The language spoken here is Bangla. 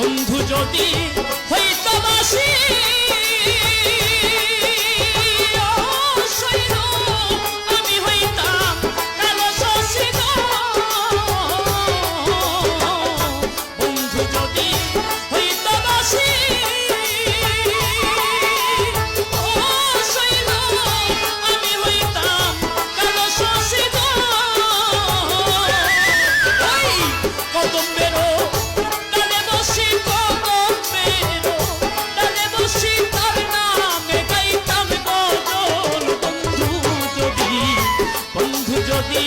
বন্ধু যদি নদী